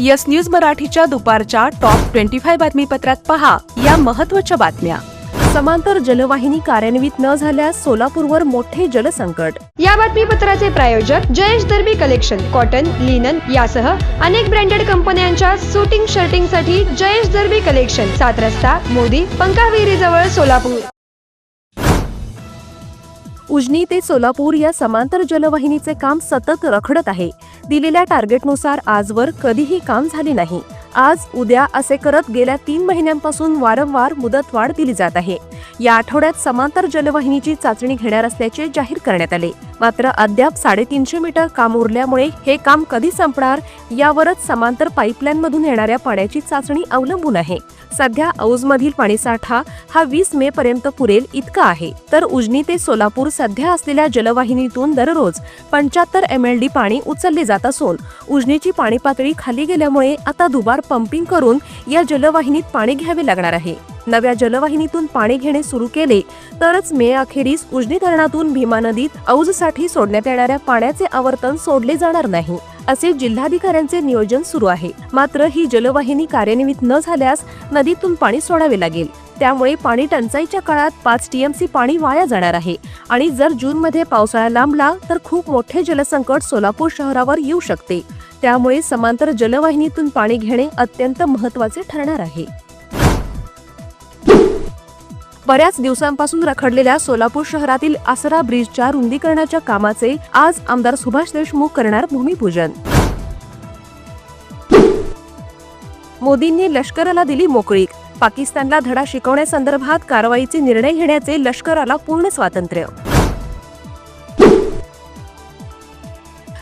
Yes news मराठीच्या दुपारच्या top twenty five बातमीपत्रात पहा या महत्त्वाच्या बातम्या. समांतर जलवाहिनी कार्यान्वित न झाल्यास सोलापूरवर मोठे जलसंकट. या बातमीपत्राचे प्रायोजक Jayesh Derby collection cotton linen यासह अनेक ब्रँडेड कंपन्यांच्या शूटिंग शर्टिंगसाठी जयेश दर्बी कलेक्शन सात रस्ता मोदी पंकाविहिरी जवळ सोलापूर. उजनी ते सोलापूर या समांतर जलवाहिनीचे काम सतत रखडत आहे. दिलेल्या टार्गेटनुसार आजवर कधीही काम झाले नाही. आज उद्या असे करत गेल्या तीन महिन्यांपासून वारंवार मुदतवाढ दिली जात आहे. या आठवड्यात समांतर जलवाहिनीची चाचणी घेणार असल्याचे जाहीर करण्यात आले. मात्र अद्याप साडेतीनशे मीटर काम उरल्यामुळे हे काम कधी संपणार यावरच समांतर पाईपलाईनमधून येणाऱ्या पाण्याची चाचणी अवलंबून आहे. सध्या औजमधील पाणीसाठा हा वीस मे पर्यंत पुरेल इतका आहे. तर उजनी ते सोलापूर सध्या असलेल्या जलवाहिनीतून दररोज पंच्याहत्तर एम एल डी पाणी उचलले जात असून उजनीची पाणी पातळी खाली गेल्यामुळे आता दुबार पंपिंग करून या जलवाहिनीत पाणी घ्यावे लागणार आहे. नव्या जलवाहिनीतून पाणी घेणे सुरू केले तरच मे अखेरीस उजनी धरणातून भीमा नदीत औजसाठी सोडण्यात येणाऱ्या पाण्याचे आवर्तन सोडले जाणार नाही असे जिल्हाधिकाऱ्यांचे नियोजन सुरू आहे. मात्र ही जलवाहिनी कार्यान्वित न झाल्यास नदीतून पाणी सोडावे लागेल. त्यामुळे पाणी टंचाईच्या काळात पाच टीएमसी पाणी वाया जाणार आहे आणि जर जूनमध्ये पावसाळा लांबला तर खूप मोठे जलसंकट सोलापूर शहरावर येऊ शकते. त्यामुळे समांतर जलवाहिनीतून पाणी घेणे अत्यंत महत्त्वाचे ठरणार आहे. बऱ्याच दिवसांपासून रखडलेल्या सोलापूर शहरातील आसरा ब्रिजच्या रुंदीकरणाच्या कामाचे आज आमदार सुभाष देशमुख करणार भूमिपूजन. मोदींनी लष्कराला दिली मोकळीक पाकिस्तानला धडा शिकवण्यासंदर्भात कारवाईचे निर्णय घेण्याचे लष्कराला पूर्ण स्वातंत्र्य.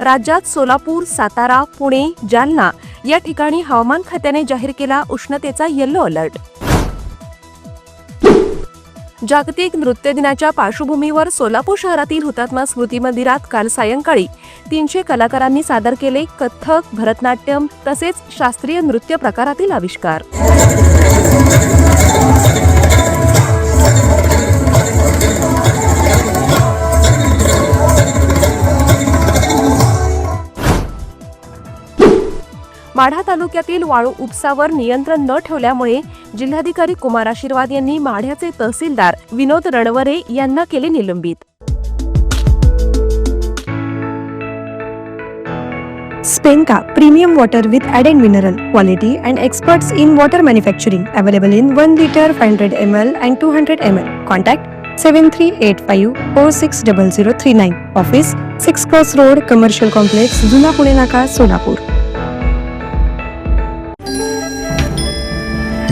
राज्यात सोलापूर सातारा पुणे जालना या ठिकाणी हवामान खात्याने जाहीर केला उष्णतेचा येल्लो अलर्ट जागतिक नृत्य दिनाच्या पार्श्वभूमीवर सोलापूर शहरातील हुतात्मा स्मृती मंदिरात काल सायंकाळी तीनशे कलाकारांनी सादर केले कथ्थक भरतनाट्यम तसेच शास्त्रीय नृत्य प्रकारातील आविष्कार. माढा तालुक्यातील वाळू उपसावर नियंत्रण न ठेवल्यामुळे जिल्हाधिकारी कुमार आशीर्वाद यांनी माढ्याचे तहसीलदार विनोद रणवरे यांना केले निलंबित. Spenca premium water with add and mineral quality and experts in water manufacturing. Available in one litre five hundred M L and two hundred M L. Contact seven three eight five four six double zero three nine. Office six cross road commercial complex जुना पुणे नाका सोलापूर.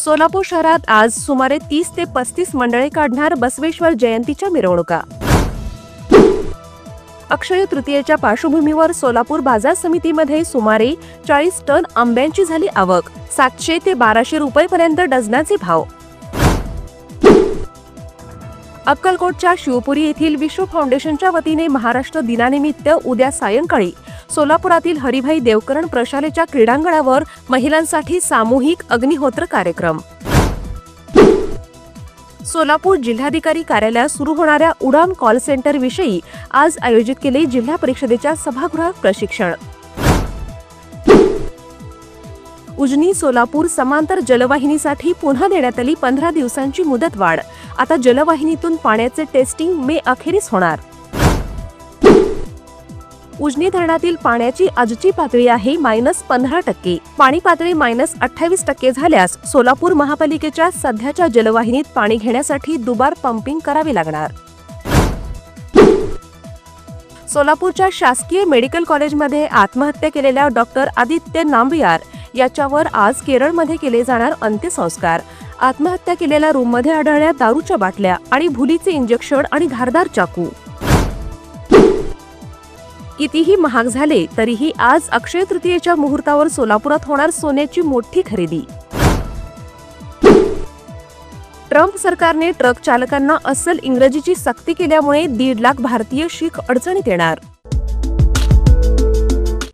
सोलापूर शहरात आज सुमारे तीस ते पस्तीस मंडळे काढणार बसवेश्वर जयंतीच्या मिरवणुका. अक्षय तृतीयेच्या पार्श्वभूमीवर सोलापूर बाजार समितीमध्ये सुमारे चाळीस टन आंब्यांची झाली आवक सातशे ते बाराशे रुपयेपर्यंत डझनाचे भाव. अक्कलकोटच्या शिवपुरी येथील विश्व फाउंडेशनच्या वतीने महाराष्ट्र दिनानिमित्त उद्या सायंकाळी सोलापुरातील हरिभाई देवकरण प्रशालेच्या क्रीडांगणावर महिलांसाठी सामूहिक अग्निहोत्र कार्यक्रम. सोलापूर जिल्हाधिकारी कार्यालयात सुरू होणाऱ्या उडान कॉल सेंटर विषयी आज आयोजित केले जिल्हा परिषदेच्या सभागृहात प्रशिक्षण. उजनी सोलापूर समांतर जलवाहिनीसाठी पुन्हा देण्यात आली पंधरा दिवसांची मुदतवाढ. आता जलवाहिनीतून पाण्याचे टेस्टिंग मे अखेरीस होणार. उजनी धरणातील पाण्याची आजची पातळी आहे मायनस पंधरा टक्के. पाणी पातळी मायनस अठ्ठावीस टक्के झाल्यास सोलापूर महापालिकेच्या सध्याच्या जलवाहिनीत पाणी घेण्यासाठी दुबार पंपिंग करावे लागणार. सोलापूरच्या शासकीय मेडिकल कॉलेजमध्ये आत्महत्या केलेल्या डॉक्टर आदित्य नांबियार याच्यावर आज केरळमध्ये केले जाणार अंत्यसंस्कार. आत्महत्या केलेल्या रूममध्ये आढळल्या दारूच्या बाटल्या आणि भुलीचे इंजेक्शन आणि धारदार चाकू. कितीही महाग झाले तरीही आज अक्षय तृतीयेच्या मुहूर्तावर सोलापुरात होणार सोन्याची मोठी खरेदी. ट्रम्प सरकारने ट्रक चालकांना अस्सल इंग्रजीची सक्ती केल्यामुळे दीड लाख भारतीय शीख अडचणीत येणार.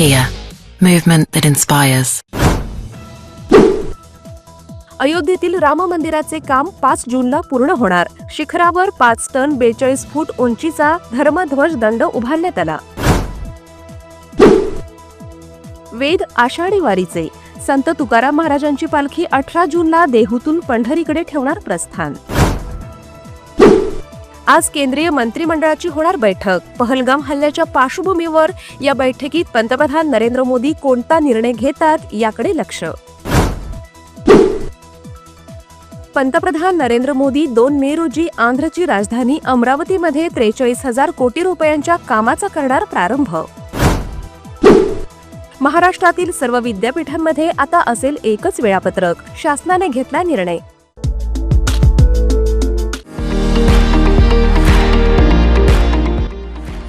Kia, movement that inspires. अयोध्येतील राम मंदिराचे काम पाच जूनला पूर्ण होणार शिखरावर पाच टन बेचाळीस फूट उंचीचा धर्मध्वज दंड उभारण्यात आला वेद आषाढी वारीचे संत तुकाराम महाराजांची पालखी अठरा जूनला देहूतून पंढरीकडे ठेवणार प्रस्थान आज केंद्रीय मंत्रिमंडळाची होणार बैठक. पहलगाम हल्ल्याच्या पार्श्वभूमीवर या बैठकीत पंतप्रधान नरेंद्र मोदी कोणता निर्णय घेतात याकडे लक्ष. पंतप्रधान नरेंद्र मोदी दोन मे रोजी आंध्रची राजधानी अमरावतीमध्ये त्रेचाळीस हजार कोटी रुपयांच्या कामाचा करणार प्रारंभ. महाराष्ट्रातील सर्व विद्यापीठांमध्ये आता असेल एकच वेळापत्रक. शासनाने घेतला निर्णय.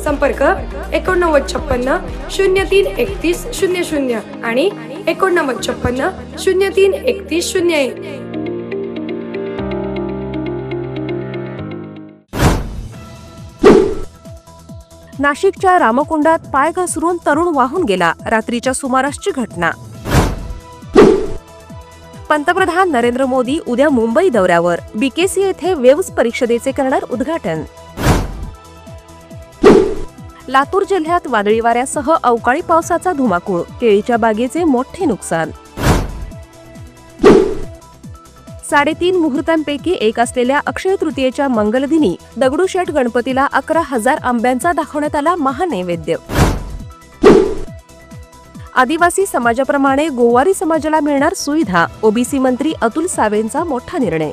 संपर्क एकोणनव्वद छप्पन्न शून्य तीन एकतीस शून्य शून्य आणि एकोणनव्वद छप्पन्न शून्य तीन एकतीस शून्य एक. नाशिकच्या रामकुंडात पाय घसरून तरुण वाहून गेला. रात्रीच्या सुमारासची घटना. पंतप्रधान नरेंद्र मोदी उद्या मुंबई दौऱ्यावर. बीकेसी येथे वेव्स परिषदेचे करणार उद्घाटन. लातूर जिल्ह्यात वादळी वाऱ्यासह अवकाळी पावसाचा धुमाकूळ केळीच्या बागेचे मोठे नुकसान. साडेतीन मुहूर्तांपैकी एक असलेल्या अक्षय तृतीयेच्या मंगलदिनी दगडूशेठ गणपतीला अकरा हजार आंब्यांचा दाखवण्यात आला महानैवेद्य. आदिवासी समाजाप्रमाणे गोवारी समाजाला मिळणार सुविधा ओबीसी मंत्री अतुल सावेंचा मोठा निर्णय.